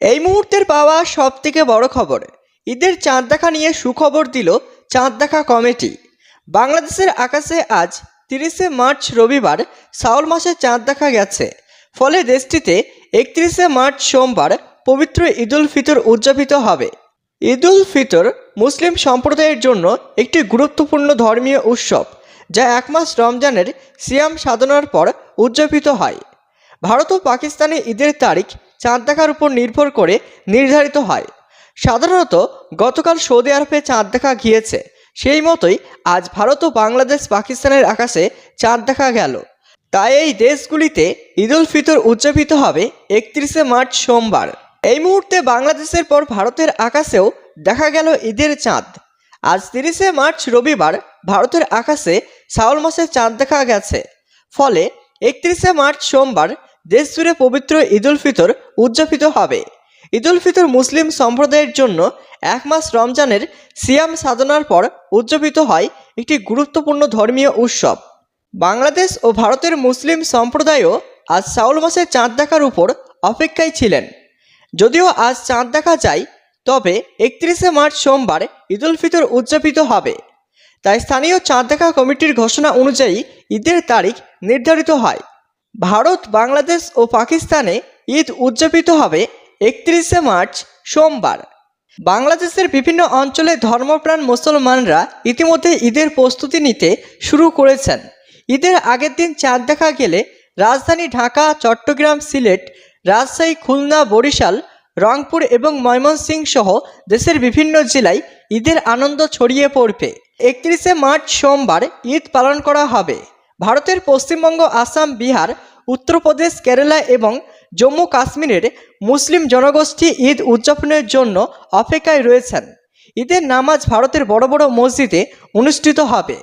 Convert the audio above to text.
এই মুহূর্তের পাওয়া সব থেকে বড় খবর। ঈদের চাঁদ দেখা নিয়ে সুখবর দিল চাঁদ দেখা কমিটি। বাংলাদেশের আকাশে আজ তিরিশে মার্চ রবিবার শাওল মাসে চাঁদ দেখা গেছে। ফলে দেশটিতে একত্রিশে মার্চ সোমবার পবিত্র ঈদুল ফিতর উদযাপিত হবে। ঈদুল ফিতর মুসলিম সম্প্রদায়ের জন্য একটি গুরুত্বপূর্ণ ধর্মীয় উৎসব, যা এক মাস রমজানের সিয়াম সাধনার পর উদযাপিত হয়। ভারত ও পাকিস্তানে ঈদের তারিখ চাঁদ দেখার উপর নির্ভর করে নির্ধারিত হয়। সাধারণত গতকাল সৌদি আরবে চাঁদ দেখা গিয়েছে। সেই মতোই আজ ভারত ও বাংলাদেশ পাকিস্তানের আকাশে চাঁদ দেখা গেল। তাই এই দেশগুলিতে ঈদ উল ফিতর উদযাপিত হবে একত্রিশে মার্চ সোমবার। এই মুহূর্তে বাংলাদেশের পর ভারতের আকাশেও দেখা গেল ঈদের চাঁদ। আজ তিরিশে মার্চ রবিবার ভারতের আকাশে শাওল মাসে চাঁদ দেখা গেছে। ফলে একত্রিশে মার্চ সোমবার দেশজুড়ে পবিত্র ঈদুল ফিতর উদযাপিত হবে। ঈদুল ফিতর মুসলিম সম্প্রদায়ের জন্য এক মাস রমজানের সিয়াম সাধনার পর উদযাপিত হয় একটি গুরুত্বপূর্ণ ধর্মীয় উৎসব। বাংলাদেশ ও ভারতের মুসলিম সম্প্রদায়ও আজ শাওল মাসে চাঁদ দেখার উপর অপেক্ষায় ছিলেন। যদিও আজ চাঁদ দেখা যায়, তবে একত্রিশে মার্চ সোমবার ঈদুল ফিতর উদযাপিত হবে। তাই স্থানীয় চাঁদ দেখা কমিটির ঘোষণা অনুযায়ী ঈদের তারিখ নির্ধারিত হয়। ভারত, বাংলাদেশ ও পাকিস্তানে ঈদ উদযাপিত হবে একত্রিশে মার্চ সোমবার। বাংলাদেশের বিভিন্ন অঞ্চলে ধর্মপ্রাণ মুসলমানরা ইতিমধ্যে ঈদের প্রস্তুতি নিতে শুরু করেছেন। ঈদের আগের দিন চাঁদ দেখা গেলে রাজধানী ঢাকা, চট্টগ্রাম, সিলেট, রাজশাহী, খুলনা, বরিশাল, রংপুর এবং ময়মনসিংহ সহ দেশের বিভিন্ন জেলায় ঈদের আনন্দ ছড়িয়ে পড়বে। একত্রিশে মার্চ সোমবার ঈদ পালন করা হবে। ভারতের পশ্চিমবঙ্গ, আসাম, বিহার, উত্তরপ্রদেশ, কেরালা এবং জম্মু কাশ্মীরের মুসলিম জনগোষ্ঠী ঈদ উদযাপনের জন্য অপেক্ষায় রয়েছেন। ঈদের নামাজ ভারতের বড় বড় মসজিদে অনুষ্ঠিত হবে।